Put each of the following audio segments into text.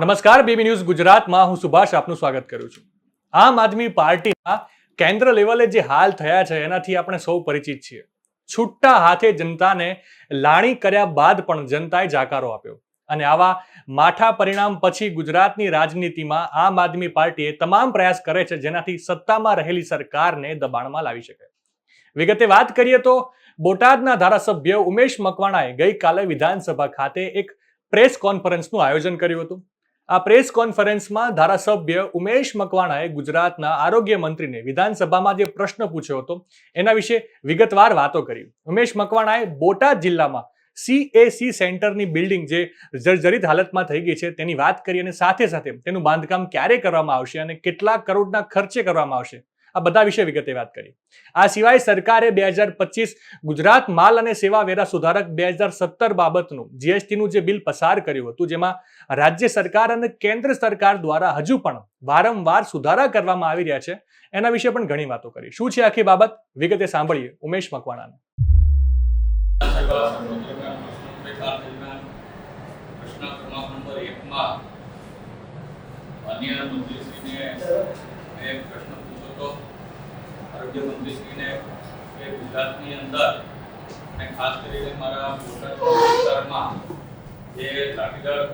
નમસ્કાર, BB news ગુજરાતમાં હું સુભાષ આપનું સ્વાગત કરું છું. આમ આદમી પાર્ટીના કેન્દ્ર લેવલે જે હાલ થયા છે, એનાથી આપણે સૌ પરિચિત છીએ. છૂટા હાથે જનતાને લાણી કર્યા બાદ પણ જનતાએ જાકારો આપ્યો. અને આવા માઠા પરિણામ પછી ગુજરાતની રાજનીતિમાં આમ આદમી પાર્ટીએ તમામ પ્રયાસ કરે છે, જેનાથી સત્તામાં રહેલી સરકારને દબાણમાં લાવી શકે. વિગતે વાત કરીએ તો, બોટાદના ધારાસભ્ય ઉમેશ મકવાણાએ ગઈકાલે વિધાનસભા ખાતે એક પ્રેસ કોન્ફરન્સનું આયોજન કર્યું હતું. આ પ્રેસ કોન્ફરન્સમાં ધારાસભ્ય ઉમેશ મકવાણાએ ગુજરાતના આરોગ્ય મંત્રીને વિધાનસભામાં જે પ્રશ્ન પૂછ્યો હતો, એના વિશે વિગતવાર વાતો કરી. ઉમેશ મકવાણાએ બોટાદ જિલ્લામાં સીએસી સેન્ટરની બિલ્ડિંગ જે જર્જરિત હાલતમાં થઈ ગઈ છે, તેની વાત કરી અને સાથે સાથે તેનું બાંધકામ ક્યારે કરવામાં આવશે અને કેટલા કરોડના ખર્ચે કરવામાં આવશે આ બધા વિશે વિગતે વાત કરી. આ સિવાય સરકારે બે હજાર પચીસ ગુજરાત માલ અને સેવા વેરા સુધારક બે હજાર સત્તર બાબતનું જીએસટીનું જે બિલ પસાર કર્યું હતું, જેમાં રાજ્ય સરકાર અને કેન્દ્ર સરકાર દ્વારા હજુ પણ વારંવાર સુધારા કરવામાં આવી રહ્યા છે, એના વિશે પણ ઘણી વાતો કરી. શું છે આખી બાબત? વિગતે સાંભળીએ ઉમેશ મકવાણાને. પ્રશ્ન પૂછ્યો મંત્રીશ્રીને કે ગુજરાતની અંદર અને ખાસ કરીને મારા બોટાદ વિસ્તારમાં જે લાઠીગઢ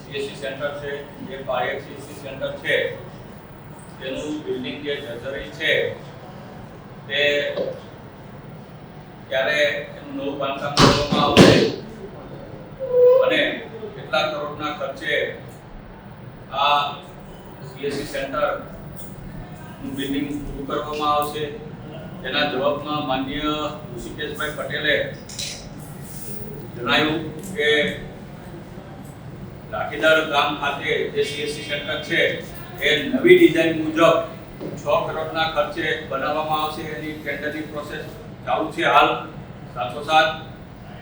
સીએસસી સેન્ટર છે, જે પાયક સીએસસી સેન્ટર છે તેનું બિલ્ડિંગ જે જર્જરી છે, તે ક્યારે એનું નવું બાંધકામ કરવામાં આવશે અને કેટલા કરોડના ખર્ચે આ સીએસસી સેન્ટર બિલ્ડિંગ પૂરું કરવામાં આવશે. એના જવાબમાં માન્ય ઋષિકેશભાઈ પટેલે જણાવ્યું કે લાઠીદાર ગામ ખાતે જે સીએસસી સેન્ટર છે, એ નવી ડિઝાઇન મુજબ છ કરોડના ખર્ચે બનાવવામાં આવશે. એની ટેન્ડરની પ્રોસેસ ચાલુ છે હાલ. સાથોસાથ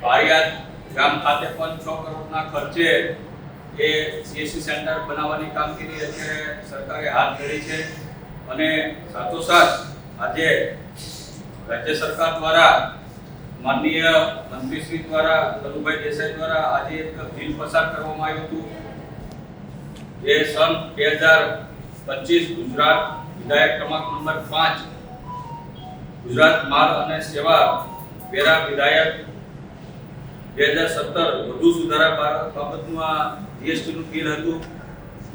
બારિયાદ ગામ ખાતે પણ છ કરોડના ખર્ચે એ સીએસસી સેન્ટર બનાવવાની કામગીરી અત્યારે સરકારે હાથ ધરી છે. અને સાથોસાથ આજે રાજ્ય સરકાર દ્વારા માનનીય મંત્રીશ્રી દ્વારા કનુભાઈ દેસાઈ દ્વારા આજે એક બિલ પસાર કરવામાં આવ્યું હતું. જે સન બે હજાર પચીસ ગુજરાત વિધાયક ક્રમાંક નંબર પાંચ, ગુજરાત માલ અને સેવા વેરા વિધાયક બે હજાર સત્તર વધુ સુધારા બાબતનું આ જીએસટીનું બિલ હતું.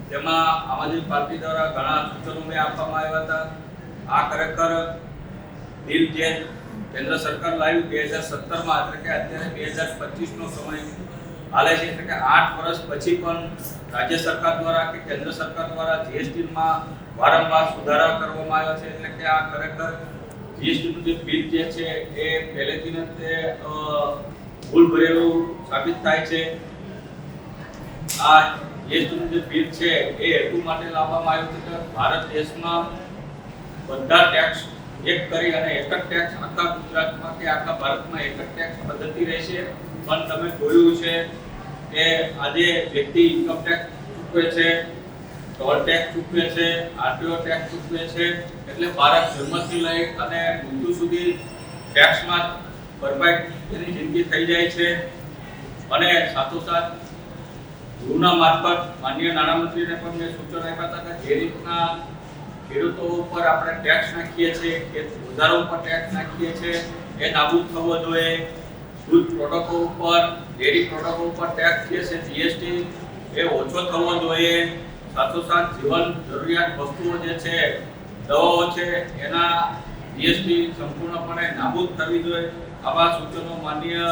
તેમાં આમ આદમી પાર્ટી દ્વારા ઘણા સૂચનો મેં આપવામાં આવ્યા હતા. આ ખરેખર બિલ જે કેન્દ્ર સરકાર લાવ્યું બે હજાર સત્તરમાં, એટલે કે અત્યારે બે હજાર પચીસનો સમય હાલે છે. એટલે કે આઠ વર્ષ પછી પણ રાજ્ય સરકાર દ્વારા કે કેન્દ્ર સરકાર દ્વારા જીએસટીમાં વારંવાર સુધારા કરવામાં આવ્યો છે. એટલે કે આ ખરેખર જીએસટીનું જે બિલ જે છે એ પહેલેથી તે ભૂલ ભરેલું સાબિત થાય છે. આ જીએસટીનું જે બિલ છે, એ હેતુ માટે લાવવામાં આવ્યું છે ભારત દેશમાં બધા ટેક્સ એક કરી અને એક ટેક્સ આખા ગુજરાતમાં કે આખા ભારતમાં એક ટેક્સ પદ્ધતિ રહેશે પણ તમે જોયું છે કે આજે વ્યક્તિ ઇન્કમ ટેક્સ ચૂકવે છે ટોલ ટેક્સ ચૂકવે છે આરટીઓ ટેક્સ ચૂકવે છે, એટલે ભારત જન્મથી લઈ અને મૃત્યુ સુધી ટેક્સમાં ભરપાઈ એની જિંદગી થઈ જાય છે. અને સાથોસાથ ગૃહના મારફત માન્ય નાણામંત્રીને પણ મેં સૂચન આપ્યા હતા કે જે રીતના ખેડૂતો ઉપર આપણે ટેક્સ નાખીએ છીએ કે વધારો ઉપર ટેક્સ નાખીએ છીએ, એ નાબૂદ થવો જોઈએ. દૂધ પ્રોડક્ટો ઉપર, ડેરી પ્રોડક્ટો ઉપર ટેક્સ જે છે જીએસટી એ ઓછો થવો જોઈએ. સાથોસાથ જીવન જરૂરિયાત વસ્તુઓ જે છે, દવાઓ છે, એના જીએસટી સંપૂર્ણપણે નાબૂદ થવી જોઈએ. આવા સૂચનો માન્ય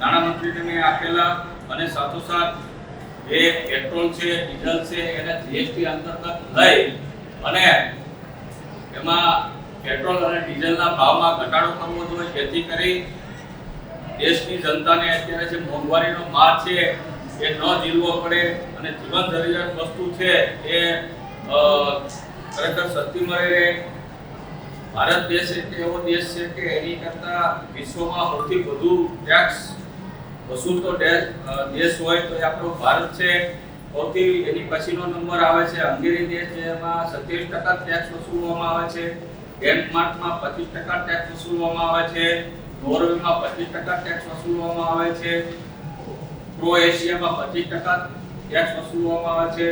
નાણામંત્રીને મેં આપેલા અને સાથોસાથ જે પેટ્રોલ છે, ડીઝલ છે, એને જીએસટી અંતર્ગત લઈ અને એમાં પેટ્રોલ અને ડીઝલના ભાવમાં ઘટાડો કરવો જોઈએ, જેથી કરી દેશની જનતાને અત્યારે જે મોંઘવારીનો માર છે, એ ન ઝીલવો પડે અને જીવન જરૂરિયાત વસ્તુ છે, એ ખરેખર સસ્તી મળી રહે. ભારત દેશ એક એવો દેશ છે કે એની કરતા વિશ્વમાં સૌથી વધુ ટેક્સ વસૂલતો તો દેશ હોય તો એ આપણો ભારત છે. સૌથી એની પછીનો નંબર આવે છે હંગેરી દેશ, જેમાં સત્યાવીસ ટકા ટેક્સ વસૂલવામાં આવે છે. ડેનમાર્કમાં પચીસ ટકા ટેક્સ વસૂલવામાં આવે છે. નોર્વેમાં પચીસ ટકા ટેક્સ વસૂલવામાં આવે છે. ક્રોએશિયામાં પચીસ ટકા ટેક્સ વસૂલવામાં આવે છે.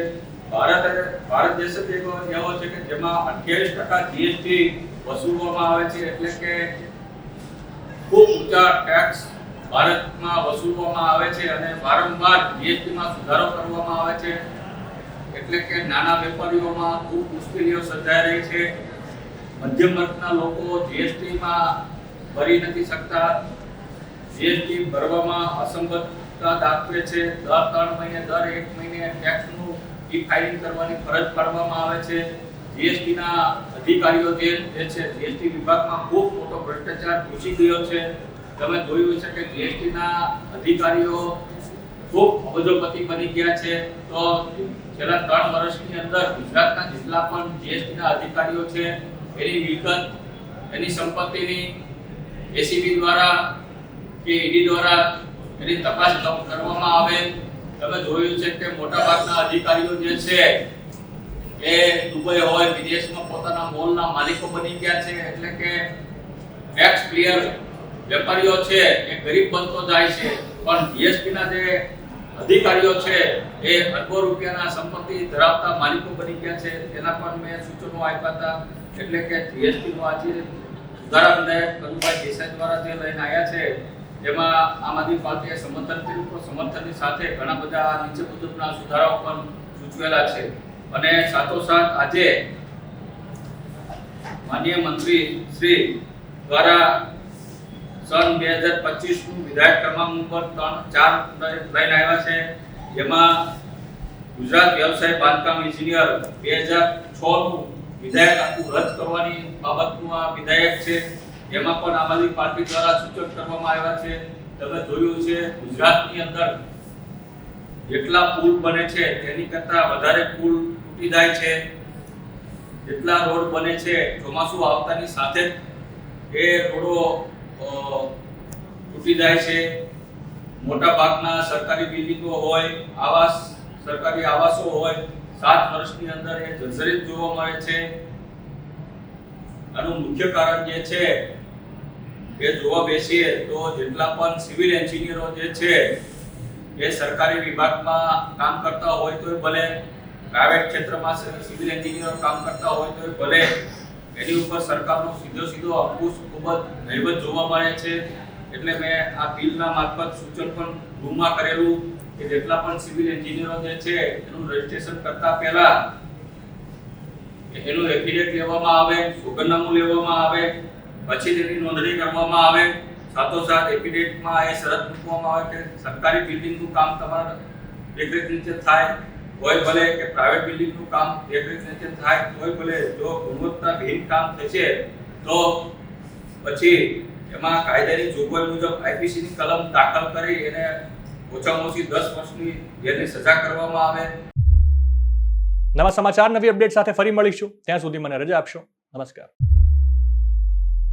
ભારત ભારત દેશ જ એવો એવો છે કે જેમાં અઠ્યાવીસ ટકા જીએસટી વસૂલવામાં આવે છે. એટલે કે ખૂબ ઊંચા ટેક્સ ભારતમાં વસૂલવામાં આવે છે અને વારંવાર જીએસટીમાં સુધારો કરવામાં આવે છે. એટલે કે નાના વેપારીઓમાં ખૂબ મુશ્કેલીઓ સર્જાઈ રહી છે. મધ્યમ વર્ગના લોકો જીએસટીમાં ભરી નથી શકતા. જીએસટી ભરવામાં અસંગતતા દાખવે છે. દર ત્રણ મહિને, દર એક મહિને ટેક્સનું ઈ ફાઇલિંગ કરવાની ફરજ પાડવામાં આવે છે. જીએસટીના અધિકારીઓ જે છે, જીએસટી વિભાગમાં ખૂબ મોટો ભ્રષ્ટાચાર ઘૂસી ગયો છે. તમે જોયું છે કે જીએસટીના અધિકારીઓ ખૂબ અબજોપતિ બની ગયા છે. તો છેલ્લા ત્રણ વર્ષની અંદર ગુજરાતના જેટલા પણ જીએસટીના અધિકારીઓ છે, એની વિગત, એની સંપત્તિની એસીબી દ્વારા કે ઈડી દ્વારા એની તપાસ કરવામાં આવે. તમે જોયું છે કે મોટાભાગના અધિકારીઓ જે છે, એ દુબઈ હોય, વિદેશમાં પોતાના મોલના માલિકો બની ગયા છે. એટલે કે ટેક્સ ક્લિયર વેપારીઓ છે, એ ગરીબ બનતો જાય છે, પણ જીએસટીના જે અધિકારીઓ છે, એ અરબો રૂપિયાના સંપત્તિ ધરાવતા માલિકો બની ગયા છે. તેના પણ મેં સૂચનો આપ્યા હતા. એટલે કે જીએસટી નો આજે સુધારા વિધાયક કનુભાઈ દેસાઈ દ્વારા જે લઈને આવ્યા છે, જેમાં આમ આદમી પાર્ટીએ સમર્થન કર્યું પણ સમર્થનની સાથે ઘણા બધા નીચે મુજબના સુધારાઓ પણ સૂચવેલા છે. અને સાથોસાથ આજે માનનીય મંત્રી શ્રી દ્વારા સન બે હજાર પચીસનું વિધાયક ક્રમાંક ઉપર ત્રણ, ચાર લઈને આવ્યા છે. જેમાં ગુજરાત વ્યવસાય બાંધકામ એન્જિનિયર બે હજારનું વિધાયક આખું રદ કરવાની બાબતનું આ વિધાયક છે. એમાં પણ આમ આદમી પાર્ટી દ્વારા સૂચન કરવામાં આવ્યા છે. તમે જોયું છે ગુજરાતની અંદર જેટલા પુલ બને છે તેની કરતા વધારે પુલ તૂટી જાય છે. જેટલા રોડ બને છે ચોમાસું આવતાની સાથે જ એ રોડો તૂટી જાય છે. મોટા ભાગના સરકારી બિલ્ડિંગો હોય, આવાસ, સરકારી આવાસો હોય, સાત વર્ષની અંદર એ જર્જરિત જોવા મળે છે. આનું મુખ્ય કારણ જે છે, એ જોવા બેસીએ તો જેટલા પણ સિવિલ એન્જિનિયરો જે છે, એ સરકારી વિભાગમાં કામ કરતા હોય તો ભલે, પ્રાઇવેટ ક્ષેત્રમાં સિવિલ એન્જિનિયરો કામ કરતા હોય તો ભલે એની ઉપર સરકારનો સીધો સીધો અંકુશ ખૂબ જ નહીવત જોવા મળે છે. એટલે મેં આ બિલના મારફત સૂચન પણ ગૃહમાં કરેલું કે જેટલા પણ સિવિલ એન્જિનિયરો જે છે, એનું રજીસ્ટ્રેશન કરતા પહેલા એનું એફિડેવિટ લેવામાં આવે, સોગંદનામું લેવામાં આવે, પછી તેની નોંધણી કરવામાં આવે. સાથોસાથ એફિડેવિટમાં એ શરત મૂકવામાં આવે કે સરકારી બિલ્ડિંગનું કામ તમારા દેખરેખ નીચે થાય. હોય ભલે કે પ્રાઇવેટ બિલ્ડિંગનું કામ નીચે થાય હોય ભલે જો ગુણવત્તાહીન કામ થશે, તો પછી એમાં કાયદાની જોગવાઈ મુજબ આઈપીસીની કલમ દાખલ કરી એને ઓછામાં ઓછી દસ વર્ષની જેલની સજા કરવામાં આવે. નવા સમાચાર, નવી અપડેટ સાથે ફરી મળીશું. ત્યાં સુધી મને રજા આપશો. નમસ્કાર.